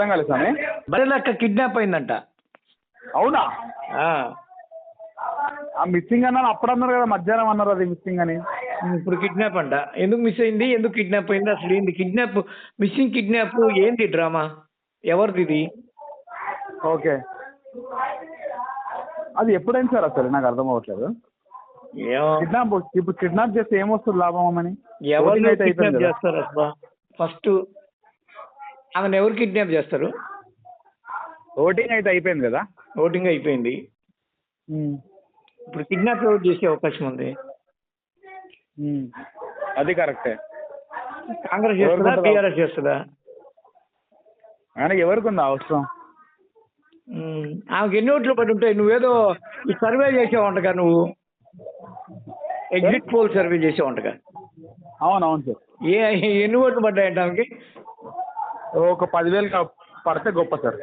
అర్థం కాలేదు స్వామి. బర్రెలక్క కిడ్నాప్ అయిందంట. అవునా? ఆ. ఆ మిస్సింగ్ అన్నారు అప్పుడు అన్నారు కదా మధ్యాహ్నం అన్నారు అది మిస్సింగ్ అని. ఇప్పుడు కిడ్నాప్ అంట. ఎందుకు మిస్ అయింది? ఎందుకు కిడ్నాప్ అయింది? అసలు ఏంది? కిడ్నాప్ మిస్సింగ్ కిడ్నాప్ ఏంది డ్రామా? ఎవరిది ఇది? ఓకే. అది ఎప్పుడైంది సార్ అసలు? నాకు అర్థం అవ్వట్లేదు. కిడ్నాప్ ఇప్పుడు కిడ్నాప్ చేస్తే ఏమొస్తుంది లాభం అని? ఎవరు Voting అయితే అయిపోయింది కిడ్నాప్ కదా. చేస్తారు అసలు ఫస్ట్ ఆమెను ఎవరు కిడ్నాప్ చేస్తారు? ఓటింగ్ అయితే అయిపోయింది కదా? ఓటింగ్ అయిపోయింది. ఇప్పుడు కిడ్నాప్ ఎవరు చేసే అవకాశం ఉంది. అది కరెక్టే. కాంగ్రెస్ ఎవరు చేస్తుందా? టీఆర్ఎస్ చేస్తుందా? ఆయన ఎవరికి ఉంది అవసరం ఆమెకి ఎన్ని ఓట్లు పడి ఉంటాయి? నువ్వేదో ఈ సర్వే చేసావంటగా నువ్వు. ఎగ్జిట్ పోల్ సర్వే చేసావంటగా. అవును అవును సార్. ఏ ఎన్ని ఓట్లు పడ్డాయంట ఆమెకి? ఒక పదివేలు పడితే గొప్ప సార్.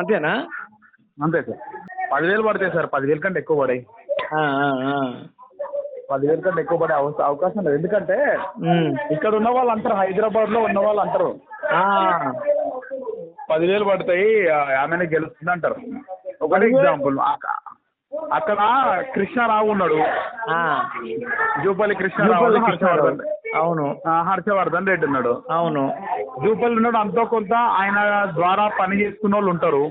అంతేనా? అంతే సార్. పదివేలు పడతాయి సార్ పదివేలు కంటే ఎక్కువ పడాయి. పదివేల కంటే ఎక్కువ పడే అవకాశం లేదు. ఎందుకంటే. ఇక్కడ ఉన్న వాళ్ళు అంటారు హైదరాబాద్లో ఉన్న వాళ్ళు అంటారు పదివేలు పడతాయి ఆమెనే గెలుస్తుంది అంటారు ఒకటే? ఎగ్జాంపుల్ అక్కడ కృష్ణారావు ఉన్నాడు. జూపల్లి కృష్ణారావు. అవును. ఆ, హర్షవర్ధన్ రెడ్డి ఉన్నాడు. అవును. జూపల్లి ఉన్నాడు అంతో కొంత ఆయన ద్వారా పని చేసుకున్న వాళ్ళు ఉంటారు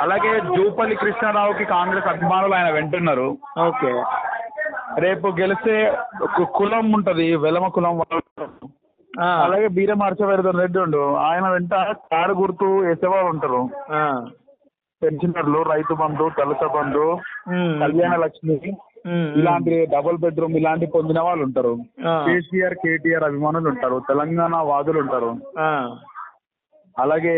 అలాగే జూపల్లి కృష్ణారావుకి కాంగ్రెస్ అభిమానులు ఆయన వెంటున్నారు. ఓకే. రేపు గెలిస్తే కులం ఉంటది వెలమ కులం అలాగే బీరం హర్షవర్ధన్ రెడ్డి ఉండు ఆయన వెంట కారు గుర్తు వేసేవాళ్ళు ఉంటారు. పెన్షనర్లు రైతు బంధు దళిత బంధు కళ్యాణ లక్ష్మి ఇలాంటి డబుల్ బెడ్రూమ్ ఇలాంటి పొందిన వాళ్ళు ఉంటారు. కేసీఆర్ కేటీఆర్ అభిమానులు ఉంటారు. తెలంగాణ వాదులు ఉంటారు. అలాగే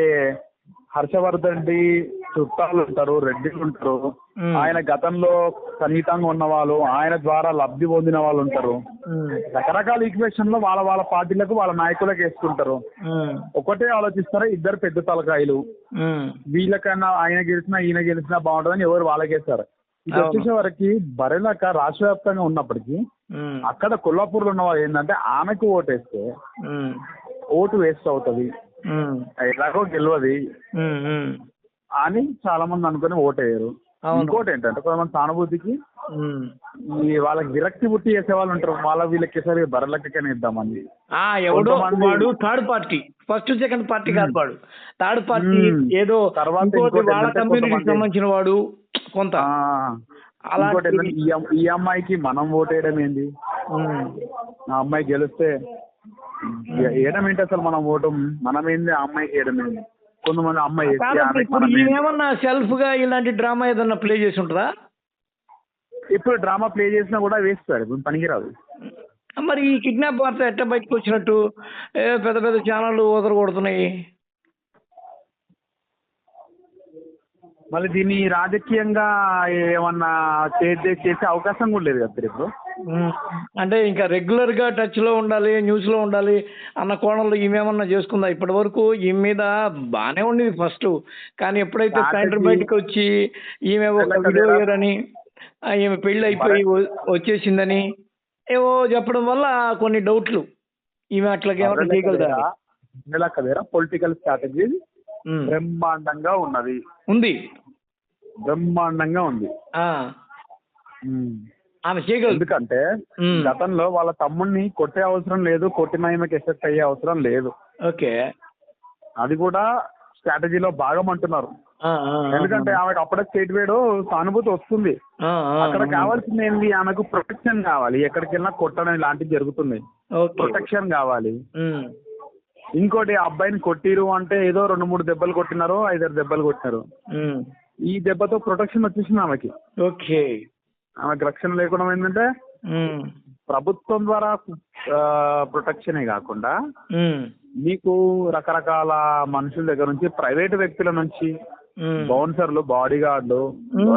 హర్షవర్ధన్ రెడ్డి చుట్టాలు ఉంటారు రెడ్డిలు ఉంటారు. ఆయన గతంలో సన్నిహితంగా ఉన్న వాళ్ళు ఆయన ద్వారా లబ్ధి పొందిన వాళ్ళు ఉంటారు. రకరకాల ఈక్వేషన్లో వాళ్ళ వాళ్ళ పార్టీలకు వాళ్ళ నాయకులకు వేసుకుంటారు. ఒకటే ఆలోచిస్తారు? ఇద్దరు పెద్ద తలకాయలు. వీళ్ళకన్నా ఆయన గెలిచినా ఈయన గెలిచినా బాగుంటుందని ఎవరు వాళ్ళకేస్తారు. ఇది. వచ్చేసే వరకు బరెలక రాష్ట్ర వ్యాప్తంగా ఉన్నప్పటికీ అక్కడ కొల్లాపూర్లో ఉన్న వాళ్ళు ఏంటంటే ఆమెకు ఓటేస్తే ఉమ్, ఓటు వేస్ట్ అవుతుంది. ఎలాగో గెలవది. అని చాలా మంది అనుకుని ఓటేయరు. ఇంకోటి ఏంటంటే కొంతమంది సానుభూతికి. ఈ వాళ్ళకి విరక్తి పుట్టి చేసే వాళ్ళు ఉంటారు. వాళ్ళ వీళ్ళకి సరే బర్రెలకనే ఇద్దామని ఎవడో వాడు third party first second party కాదు వాడు. Third party. ఏదో తర్వాత వాళ్ళ కమ్యూనిటీకి సంబంధించిన వాడు. కొంత అలాంటి- ఈ అమ్- ఈ అమ్మాయికి మనం ఓటేయడం ఏంది. ఆ అమ్మాయి గెలిస్తే వేయడం ఏంటి అసలు మనం ఓటు? మనం ఏంది ఆ అమ్మాయికి వేయడం ఏంది? కొంతమంది అమ్మాయి ఇప్పుడు? ఏమన్నా సెల్ఫ్గా ఇలాంటి డ్రామా ఏదన్నా ప్లే చేసి ఉంటుందా? ఇప్పుడు డ్రామా ప్లే చేసినా కూడా వేస్తారు ఇప్పుడు పనికిరాదు. మరి ఈ కిడ్నాప్ వార్త ఎట్ట బయటకు వచ్చినట్టు? పెద్ద పెద్ద ఛానళ్ళు ఊదర కొడుతున్నాయి మళ్ళీ దీన్ని రాజకీయంగా ఏమన్నా చేసే చేసే అవకాశం కూడా లేదు కదా ఇప్పుడు. అంటే ఇంకా రెగ్యులర్గా టచ్లో ఉండాలి న్యూస్లో ఉండాలి అన్న కోణంలో ఈమెమన్నా చేసుకుందా? ఇప్పటి వరకు ఈమె మీద బానే ఉండేది ఫస్ట్. కానీ ఎప్పుడైతే సాయంత్రం బయటకు వచ్చి ఈమె ఒక తెల్లక వీడియో లేదా? అని ఈమె పెళ్ళి అయిపోయి వచ్చేసిందని ఏవో చెప్పడం వల్ల కొన్ని డౌట్లు. ఈమె అట్లాగే ఏమైనా చేయగలుగుతా నెలక వేర పొలిటికల్ స్ట్రాటజీ. బ్రహ్మాండంగా ఉన్నది. ఉంది. బ్రహ్మాండంగా ఉంది. ఆమె చేయగలదు ఎందుకంటే. గతంలో వాళ్ళ తమ్ముడిని కొట్టే అవసరం లేదు కొట్టిన ఈమెకి ఎఫెక్ట్ అయ్యే అవసరం లేదు. ఓకే. అది కూడా స్ట్రాటజీలో భాగం అంటున్నారు. ఎందుకంటే ఆమెకు అప్పుడే స్టేట్ వేడు సానుభూతి వస్తుంది. అక్కడ. కావాల్సింది ఏంది? ఆమెకు ప్రొటెక్షన్ కావాలి. ఎక్కడికి వెళ్ళినా కొట్టడం ఇలాంటివి జరుగుతుంది ప్రొటెక్షన్ కావాలి. ఇంకోటి అబ్బాయిని కొట్టిరు అంటే ఏదో రెండు మూడు దెబ్బలు కొట్టినారు ఐదారు దెబ్బలు కొట్టినారు. ఈ దెబ్బతో ప్రొటెక్షన్ వచ్చేసింది ఆమెకి ఓకే ఆమెకు రక్షణ లేకుండా ఏంటంటే. ప్రభుత్వం ద్వారా ప్రొటెక్షనే కాకుండా. మీకు రకరకాల మనుషుల దగ్గర నుంచి ప్రైవేట్ వ్యక్తుల నుంచి. బౌన్సర్లు బాడీ గార్డులు.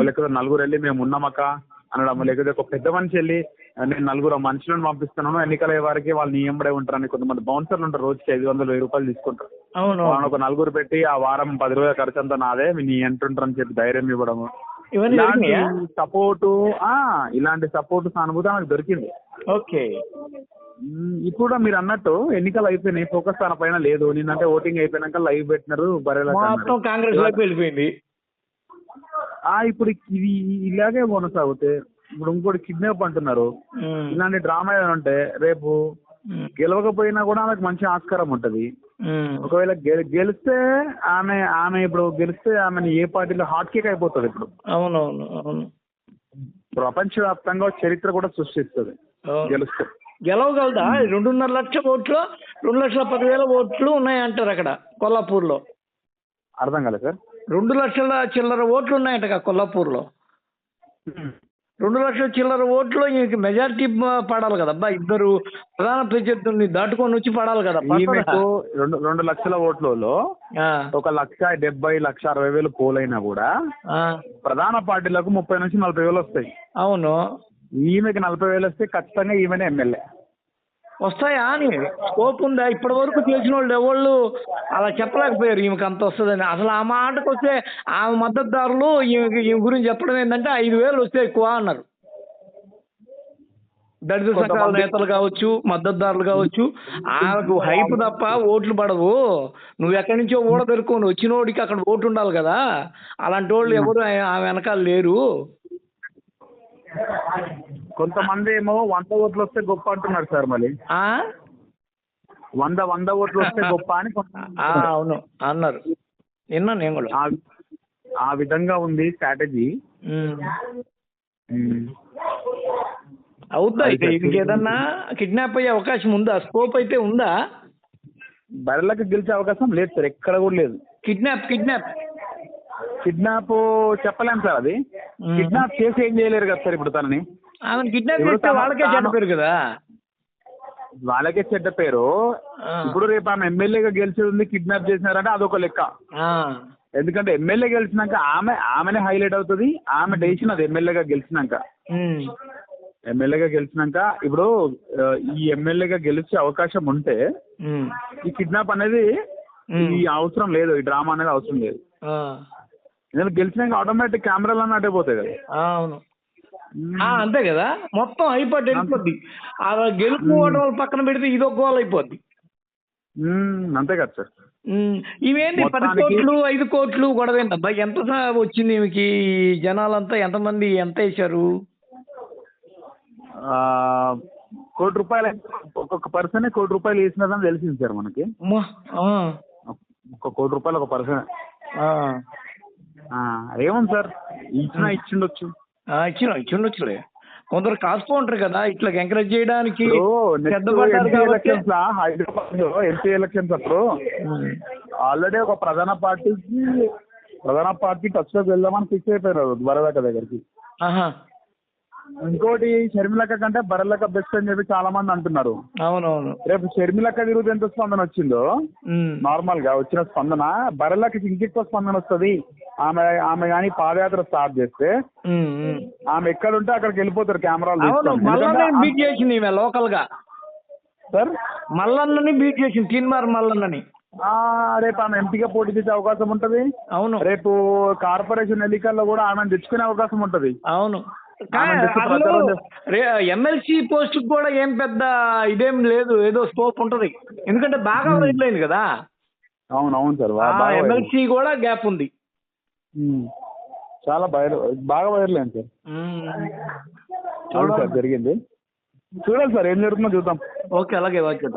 లేకపోతే నలుగురు వెళ్ళి మేము ఉన్నామక్క అనడం లేకపోతే ఒక పెద్ద మనిషి వెళ్ళి నేను నలుగురు మనుషులను పంపిస్తున్నాను ఎన్నికల వారికి వాళ్ళు నీ ఎంబడే ఉంటారని కొంతమంది బౌన్సర్లు ఉంటారు రోజుకి ఐదు వందలు వెయ్యి రూపాయలు తీసుకుంటారు అవును ఒక నలుగురు పెట్టి ఆ వారం పది రోజుల ఖర్చు అంతా నాదే నీ ఎంటుంటారని చెప్పి ధైర్యం ఇవ్వడము. ఇలాంటి సపోర్టు ఇలాంటి సపోర్ట్ సానుభూతి ఆమెకు దొరికింది. ఓకే. ఇప్పుడు మీరు అన్నట్టు ఎన్నికలు అయిపోయినాయి ఫోకస్ తన పైన లేదు. నిన్నంటే ఓటింగ్ అయిపోయినాక లైవ్ పెట్టినారు మొత్తం కాంగ్రెస్ వెళ్ళిపోయింది. ఆ ఇప్పుడు ఇది ఇలాగే కొనసాగితే ఇప్పుడు ఇంకోటి కిడ్నాప్ అంటున్నారు. ఇలాంటి డ్రామా ఏదైనా ఉంటే రేపు గెలవకపోయినా కూడా ఆమెకు మంచి ఆస్కారం ఉంటది. ఒకవేళ గెలిస్తే ఆమె ఆమె ఇప్పుడు గెలిస్తే ఆమెను ఏ పార్టీలో హాట్ కేక్ అయిపోతుంది ఇప్పుడు. అవునవును అవును. ప్రపంచవ్యాప్తంగా చరిత్ర కూడా సృష్టిస్తుంది. గెలిస్తే. గెలవగలదా? రెండున్నర లక్షల ఓట్లు రెండు లక్షల పదివేల ఓట్లు ఉన్నాయంటారు అక్కడ కొల్లాపూర్లో. అర్థం కాలేదు సార్. రెండు లక్షల చిల్లర ఓట్లు ఉన్నాయంట కొల్లాపూర్లో. రెండు లక్షల చిల్లర ఓట్లు ఈయనకి మెజారిటీ పడాలి కదా అబ్బా ఇద్దరు ప్రధాన ప్రత్యర్థుల్ని దాటుకొని వచ్చి పడాలి కదా ఈమెకు రెండు రెండు లక్షల ఓట్లలో ఒక లక్ష డెబ్బై లక్ష అరవై వేలు పోలైనా కూడా ప్రధాన పార్టీలకు ముప్పై నుంచి నలభై వేలు వస్తాయి. అవును. ఈమెకి నలభై వేలు వస్తే ఖచ్చితంగా ఈమెనే ఎమ్మెల్యే. వస్తాయా అని స్కోప్ ఉందా? ఇప్పటి వరకు తెలిసిన వాళ్ళు ఎవళ్ళు అలా చెప్పలేకపోయారు. ఈమెకి అంత వస్తుందని. అసలు ఆ మాటకు వస్తే ఆమె మద్దతుదారులు ఈమెకి ఈమె గురించి చెప్పడం ఏంటంటే ఐదు వేలు వస్తే ఎక్కువ అన్నారు. దళిత సంఘాల నేతలు కావచ్చు మద్దతుదారులు కావచ్చు ఆమెకు హైప్ తప్ప ఓట్లు పడవు. నువ్వు ఎక్కడి నుంచో ఓడ దొరుకుని వచ్చినోడికి అక్కడ ఓటు ఉండాలి కదా. అలాంటి వాళ్ళు ఎవరు ఆ- ఆమె వెనకాల లేరు. కొంతమంది ఏమో వంద ఓట్లు వస్తే గొప్ప అంటున్నారు సార్ మళ్ళీ. ఆ? వంద వంద ఓట్లు వస్తే గొప్ప అని అవును. అన్నారు. విన్నా నేను కూడా. ఆ- విధంగా ఉంది స్ట్రాటజీ. ఇది ఏదన్నా కిడ్నాప్ అయ్యే అవకాశం ఉందా? స్కోప్ అయితే ఉందా? బర్రెలకు గెలిచే అవకాశం లేదు సార్ ఎక్కడ కూడా లేదు. Kidnap kidnap. కిడ్నాప్ చెప్పలేం సార్ అది. కిడ్నాప్ చేసి ఏం చేయలేరు కదా సార్ ఇప్పుడు తనని. ఆమె కిడ్నాప్ చేస్తే వాళ్ళకే తాను- చెప్పారు కదా వాళ్ళకే చెడ్డ పేరు. ఇప్పుడు రేపు ఆమె ఎమ్మెల్యేగా గెలిచేది ఉంది కిడ్నాప్ చేసినారంటే అదొక లెక్క. ఎందుకంటే ఎమ్మెల్యే గెలిచినాక ఆమె ఆమెనే హైలైట్ అవుతుంది ఆమె డెసిషన్ అది ఎమ్మెల్యేగా గెలిచినాక. ఎమ్మెల్యేగా గెలిచినాక ఇప్పుడు ఈ ఎమ్మెల్యేగా గెలిచే అవకాశం ఉంటే. ఈ కిడ్నాప్ అనేది. ఈ అవసరం లేదు ఈ డ్రామా అనేది అవసరం లేదు. ఎందుకంటే గెలిచినాక ఆటోమేటిక్ కెమెరాలు అన్నీ అటే పోతాయి కదా అవును అంతే కదా. మొత్తం అయిపోద్ది వెళ్ళిపోద్ది. ఆ గెలుపు ఓటమి పక్కన పెడితే ఇది ఒక గోల్ అయిపోద్ది. అంతే కదా సార్. ఇవేంటి పది కోట్లు ఐదు కోట్లు గొడవ ఏంటబ్బా ఎంత వచ్చింది ఈమెకి? జనాలంతా ఎంతమంది ఎంత వేశారు? ఆ, కోటి రూపాయలు ఒక్కొక్క పర్సన్ కోటి రూపాయలు వేసినదని తెలిసింది సార్ మనకి. ఒక కోటి రూపాయలు ఒక పర్సన్. ఏముంది సార్? ఇచ్చినా ఇచ్చిండొచ్చు. ఇచ్చిన ఇచ్చిండొచ్చులే కొందరు కాసుకో ఉంటారు కదా ఇట్లా ఎంకరేజ్ చేయడానికి లా హైదరాబాద్లో? ఎంపీ ఎలక్షన్స్ అప్పుడు. ఆల్రెడీ ఒక ప్రధాన పార్టీకి ప్రధాన పార్టీ టచ్లోకి వెళ్దామని ఫిక్స్ అయిపోయారు బరలక్క దగ్గరికి. ఇంకోటి షర్మిలక్క కంటే బరలక్క బెస్ట్ అని చెప్పి చాలా మంది అంటున్నారు. అవునవును. రేపు షర్మిలక్క తిరుగుతూ ఎంత స్పందన వచ్చిందో. నార్మల్గా వచ్చిన స్పందన బరలకి ఇంకెక్కువ స్పందన వస్తుంది. ఆమె ఆమె కానీ పాదయాత్ర స్టార్ట్ చేస్తే. ఆమె ఎక్కడ ఉంటే అక్కడికి వెళ్ళిపోతారు కెమెరాలు బీట్ చేసింది ఈమె లోకల్గా సార్? మల్లన్నని బీట్ చేసింది తీన్మార్ మల్లన్నని. రేపు ఆమె ఎంపీగా పోటీ చేసే అవకాశం ఉంటది. అవును. రేపు కార్పొరేషన్ ఎన్నికల్లో కూడా ఆమెను తెచ్చుకునే అవకాశం ఉంటది. అవును. తెచ్చి ఎమ్మెల్సీ పోస్ట్ కూడా ఏం పెద్ద ఇదేం లేదు ఏదో స్కోప్ ఉంటది. ఎందుకంటే బాగా అయింది కదా. అవును అవును సార్. ఎమ్మెల్సీ కూడా గ్యాప్ ఉంది. చాలా వైరల్ బాగా అయింది సార్. అవును సార్ జరిగింది. చూడాలి సార్ ఏం జరుగుతుందో చూద్దాం. ఓకే అలాగే ఓకే